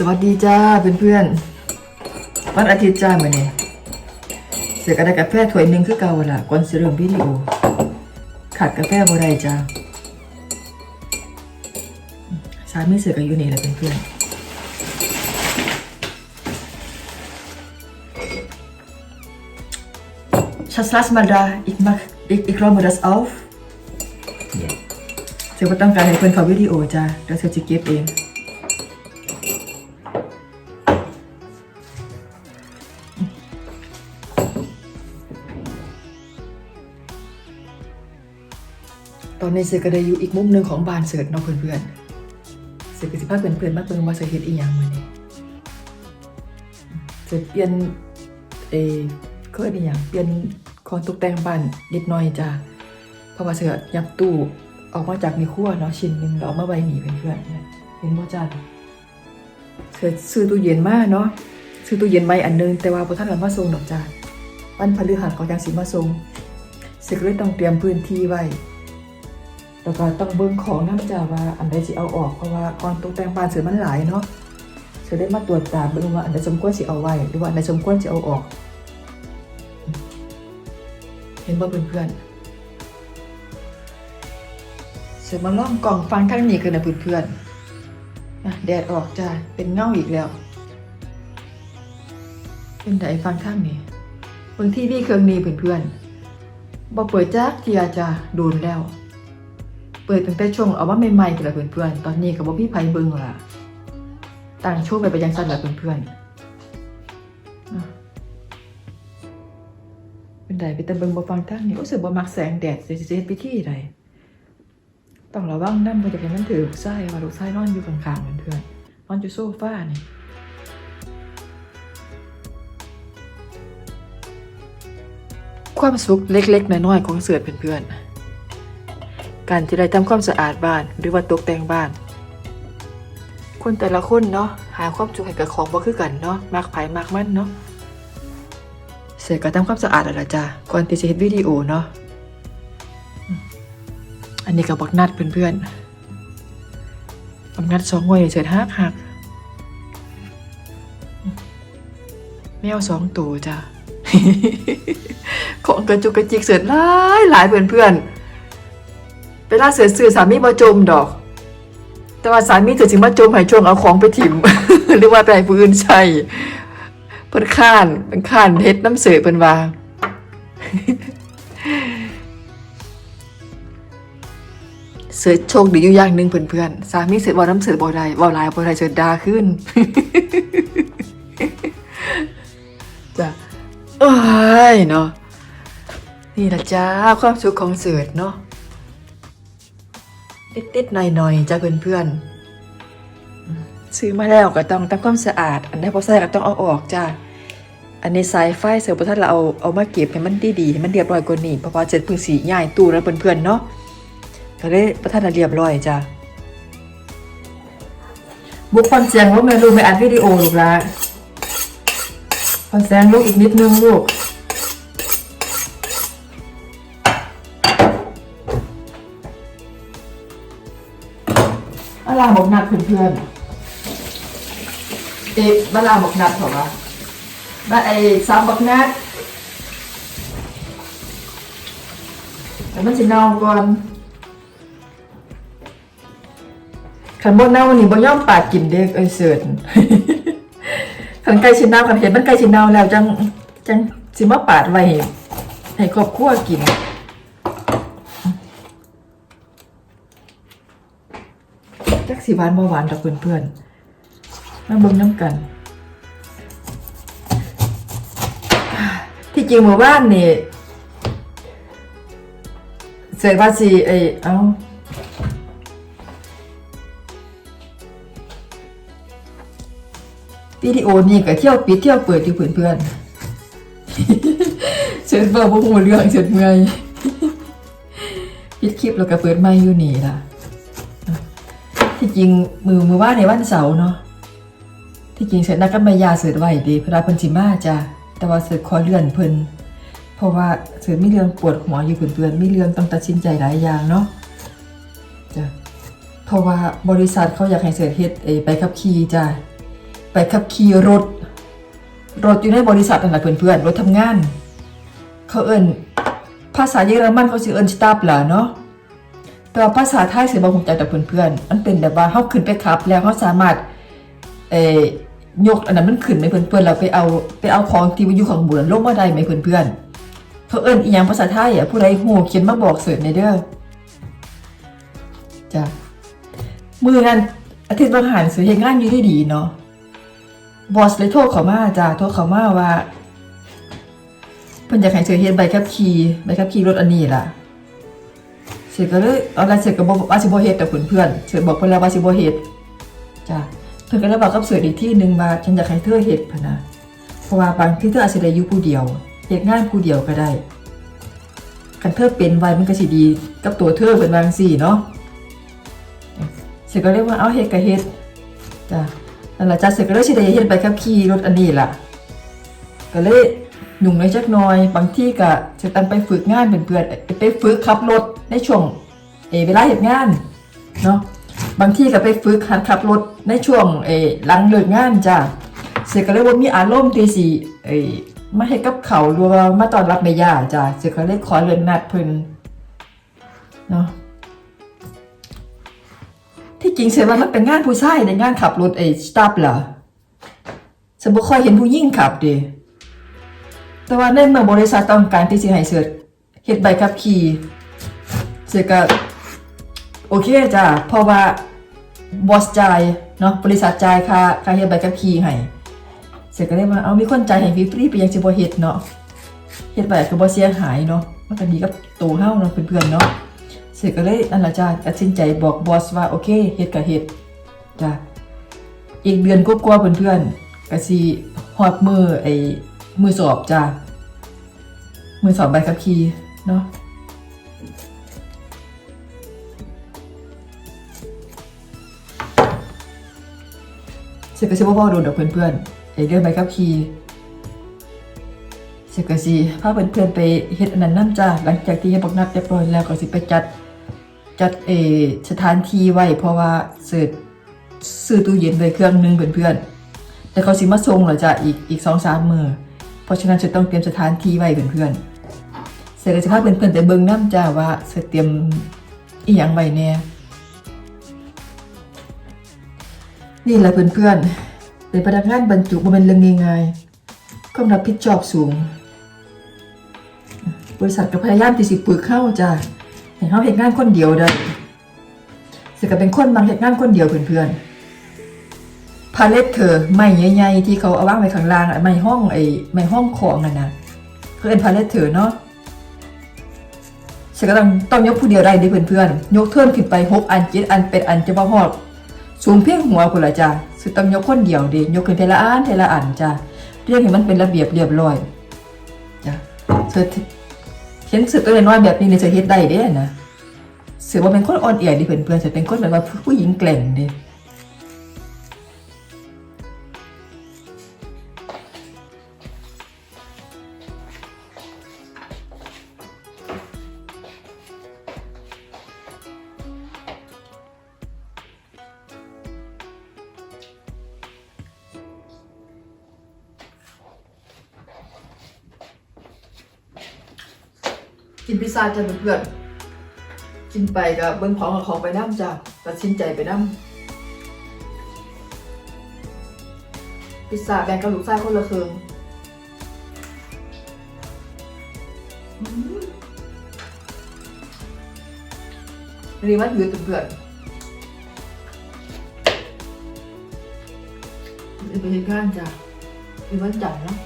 สวัสดีจ้าเพื่อนๆวันอาทิตย์จ้ามื้อนี้เสือกระได้กาแฟถ้วยหนึงคือเก่าล่ะก่อนสิเริ่มวิดีโอขาดกาแฟบ่ได้จ้าสามีเสือก็อยู่นี่แหละเพื่อนๆ Schatz, lass mal da. Ich mach, ich, ich räume das auf. เสือบ่ต้องการให้เพื่อนเขาวิดีโอจ้าเดี๋ยวเสือจะเก็บเอง อนนี้เสือก็ได้อยู่อีกมุมหนึ่งของบานเสือเนาะเพื่อนๆเสือก็สิพาเพื่อนๆมาเบิ่งว่าเสือเฮ็ดอีหยังมื้อนี้เสือเปลี่ยนเออเขาเรียกอีหยังเปลี่ยนของตกแต่งบ้านนิดหน่อยจ้ะเพราะว่าเสือยับตู้ออกมาจากในครัวเนาะชิ้นหนึ่งแล้วเอามาไว้นี่เพื่อนๆเนี่ยเห็นบ่จ้ะเสือซื้อตู้เย็นมาเนาะซื้อตู้เย็นไว้อันนึงแต่ว่าบ่ทันเอามาส่งดอกจ้ะวันพฤหัสเขาจังสิมาส่งเสือก็เลยต้องเตรียมพื้นที่ไว้ แล้วก็ต้องเบิ่งของน้ำจ่าว่าอันใดสิเอาออกเพราะว่าก่อนตกแต่งบ้านเสือมันหลายเนาะเสือได้มาตรวจตาเบิ่งว่าอันใดสมควรสิเอาไว้หรือว่าอันใดสมควรสิเอาออก เห็นบ่เพื่อนๆเสือมาล่องกล่องฟังข้างนี้กันนะเพื่อนๆอะแดดออกจ้าเป็นเงาอีกแล้ว เป็นไดฟังข้างนี้เบิ่งที่พี่เครื่องนี้เพื่อนๆบ่เปิดจักเทียจ้าโดนแล้ว เปิดตั้งแต่ช่วงเอาว่าใหม่ๆกันละเพื่อนๆตอนนี้ก็บ่พี่ไผเบิ่งล่ะต่างช่วงไปไปยังสั้นละเพื่อนๆเป็นไดไปแต่เบิ่งบ่ฟังทางนี่รู้สึกบ่มักแสงแดดสิสิเฮ็ดพิธีใดต้องระวังนำบ่จะเป็นมันถือไส้ว่าลูกไส้นอนอยู่ข้างๆเพื่อนๆนอนอยู่โซฟานี่ความสุขเล็กๆน้อยๆของเสือเพื่อนๆ การที่ได้ทำความสะอาดบ้านหรือว่าตกแต่งบ้าน คนแต่ละคนเนาะหาความสุขให้กับของบ่คือกันเนาะมักไผมักมันเนาะเสร็จก็ทำความสะอาดแล้วล่ะจ้ะก่อนที่จะเฮ็ดวิดีโอเนาะอันนี้ก็บักนัดเพื่อนๆบักนัดสองหัวเฉยๆฮักหักแมวสองตัวจ้ะของกระจุกกระจิกเสร็จหลายหลายเพื่อนๆ เวลาเสือสื่อสามีมาจมดอก แต่ว่าสามีเสือสิมาจมให้ช่วงเอาของไปถิ่ม หรือว่าไปให้ผู้อื่นใช้เพิ่นข้านเป็นข้านเฮ็ดน้ำเสือเพิ่นว่าเสือโชคดีอยู่อย่างหนึ่งเพื่อนๆสามีเสือว่าน้ำเสือบ่ได้ว่าหลายบ่ได้เสือดาขึ้นจ้ะเอ้ยเนาะนี่ละจ้าความสุขของเสือเนาะ ติดๆหน่อยๆจ้าเพื่อนๆอืมซื้อมาแล้วก็ต้องทำความสะอาด อันนี้พอใส่ก็ต้องเอาออกจ้าอันนี้สายไฟเสือประทัดเราเอาเอามาเก็บให้มันดีๆให้มันเรียบร้อยกว่านี้เพราะว่าเจ็ดพึ่งสีใหญ่ตู้แล้วเพื่อนๆเนาะก็ได้ประทัดเรียบร้อยจ้าบุกฟันเสียงว่าแม่ลูกไม่อัดวิดีโอลูกละฟันเสียงลูกอีกนิดนึงลูก อะไรหมกนัดเพื่อนๆเอ๊ะบ้านลาหมกนัดเหรอวะบ้านไอ้สามบักนัดแต่มันจะเน่าก่อนขันบนเน่าวันี่บ่ย่อมปาดกินเด็กเอ้ยเสิร์นขันไก่ชินเน่าขันเห็นมันไก่ชินเน่าแล้วจังจังสิมาปาดไว้ให้ครอบครัวกิน จักสีหวานบ่หวานดอกเพื่อนๆมาเบิ่งน้ำกัน ที่จริงหมู่บ้านนี่เสร็จว่าสิไอเอาวิดีโอนี่ก็เที่ยวปิดเที่ยวเปิดอยู่เพื่อนๆเสร็จบ่บ่ฮู้เรื่องเสร็จเมื่อยปิดคลิปแล้วก็เปิดใหม่อยู่นี่ล่ะ ที่จริงมือมือว่าในวันเสาร์เนาะที่จริงเสร็จนักกัมายาเสร็จไว้ดีพราะเพิ่นสิมาจ้ะแต่ว่าเสร็จขอเลื่อนเพิ่นเพราะว่าเสร็จมีเรื่องปวดหัวอยู่เพื่อนๆมีเรื่องต้องตัดสินใจหลายอย่างเนาะจ้ะเพราะว่าบริษัทเขาอยากให้เสร็จเฮ็ดไอ้ใบขับขี่จ้ะไปขับขี่รถ รถอยู่ในบริษัทนั่นแหละเพื่อนๆรถทำงาน เขาเอิ้นภาษาเยอรมันเขาสิเอิ้นสตาฟล่ะเนาะ แต่ว่าภาษาไทยสิบ่ฮู้จักแต่เพื่อนๆมันเป็นแบบว่าเฮาขึ้นไปขับ แล้วเฮาสามารถเอ่อยกอันนั้นมันขึ้นไหมเพื่อนๆแล้วไปเอาไปเอาของที่อยู่ข้างบนลงมาได้ไหมเพื่อนๆเขาเอิ้นอีหยังภาษาไทยอะผู้ใดฮู้เขียนมาบอกเสิร์ชในเด้อจ้ะมือนั้นอาทิตย์บางหันสิเฮ็ดงานอยู่ได้ดีเนาะบอสเลยโทรเขามาจ้าโทรเขามาว่าเพิ่นอยากให้เธอเฮ็ดใบขับขี่ใบขับขี่รถอันนี้ล่ะ เสร็จก็เลยเอาละเสร็จก็บอกว่าสิบ่เฮ็ดแต่เพื่อนเสร็จบอกเพิ่นแล้วว่าสิบ่เฮ็ดจ้าเพิ่นก็เลยบอกกับเสืออีกที่หนึ่งว่าฉันอยากให้เธอเฮ็ดพนะเพราะว่าบางที่เธออาจสิได้อยู่ผู้เดียวเฮ็ดงานผู้เดียวก็ได้คันเธอเป็นไว้มันก็สิดี กับตัวเธอเป็นบางซี่เนาะเสร็จก็เลยว่าเอาเฮ็ดก็เฮ็ดจ้านั่นแหละจ้าเสร็จก็เลยสิได้เฮ็ดใบขับขี่รถอันนี้ล่ะ ก็เลยหนุ่งน้อยจักน่อย บางที่ก็จะตั้งไปฝึกงานเป็นเพื่อนไปฝึกขับรถ ในช่วงเอเวลาเฮ็ดงานเนาะบางที่ก็ไปฝึกหัดขับรถในช่วงเอหลังเลิกงานจ้าเสร็จก็เลยว่ามีอารมณ์ที่สิเอมาให้กับเขาหรือว่ามาตอนรับแม่ย่าจ้าเสร็จก็เลยขอเลื่อนนัดเพิ่นเนาะที่จริงเสียว่ามันเป็นงานผู้ชายในงานขับรถไอ้สตาฟล่ะฉันบ่ค่อยเห็นผู้หญิงขับด้แต่ว่าในเมื่อบริษัทต้องการที่สิให้เสิร์ชเฮ็ดใบขับขี่ เสิร์ชก็โอเคจ้ะเพราะว่าบอสจ่ายเนาะบริษัทจ่ายค่าค่าเฮ็ดใบขับขี่ให้เสิร์ชก็เลยว่าเอามีคนจ่ายให้ฟรีๆไปยังสิบ่เฮ็ดเนาะเฮ็ดใบก็บ่เสียหายเนาะมันก็ดีกับตัวเฮาเนาะเพื่อนๆเนาะเสร็จก็เลยนั่นละจ้าตัดสินใจบอกบอสว่าโอเคเฮ็ดก็เฮ็ดจ้าอีกเดือนก็กลัวาๆเพื่อนๆก็สิฮอดมือไอ้มือสอบจ้ามือสอบใบขับขี่เนาะ เสร็จก็สิบ่พอโดนดอกเพื่อนๆไอเรื่องใบขับขี่เสร็จก็สิพาเพื่อนๆไปเฮ็ดอันนั้นนํจ้าหลังจากที่เฮ็ดบักนัดเรียบร้อยแล้วก็สิไปจัดจัดเอสถานที่ไว้เพราะว่าเสิร์ชซื้อตู้เย็นไว้เครื่องหนึงเพื่อนๆ แต่เขาสิมาส่งเหรอจ้ะอีกอีกสองสามมือเพราะฉะนั้นจะต้องเตรียมสถานที่ไว้เพื่อนๆเสร็จก็จะพาเพื่อนๆไปเบิ่งน้ำจ้าว่าเสิร์ชเตรียมอีหยังไว้แน่ นี่แหละเพื่อนๆเป็นพนักงานบรรจุบ่เป็นเรื่องง่ายๆความรับผิดชอบสูง บริษัทก็พยายามที่สิปึกเข้าจ้าเห็นเขาเห็นงานคนเดียวได้สึกก็เป็นคนบางเห็นงานคนเดียวเพื่อนๆพาเลตเธอไม่ใหญ่ๆที่เขาเอาวางไว้ข้างล่างอะไม่ห้องไอ้ไม่ห้องของอะนะคือเป็นพาเลตเธอเนาะสึกก็ต้องต้องยกผู้เดียวได้เดิเพื่อนๆยกเทิร์นขึ้นไปหกอันเจ็ดอันเป็ดอันจะบ่ฮอด สูงเพียงหัวคุณละจ้ะสึกต้องยกคนเดียวดิยกขึ้นเทละอันเทละอันจ้ะเรียกให้มันเป็นระเบียบเรียบร้อยจ้ะเสือเห็นสือตัวน้อยแบบนี้เนี่ยจะเฮ็ดได้เด้นะสือว่าเป็นคนอ่อนเอียดิเพื่อนๆจะเป็นคนแบบว่าผู้หญิงแกร่งดี กินพิซซ่าจ้ะเพื่อนๆกินไปก็เบิ่งของกับของไปน้ำจ้ะตัดสินใจไปน้ำพิซซ่าแบ่งกับลูกชายคนละครึ่งอันนี้มันถือเพื่อนๆนี่เป็นการจ้ะเป็นวันจันทร์เนาะ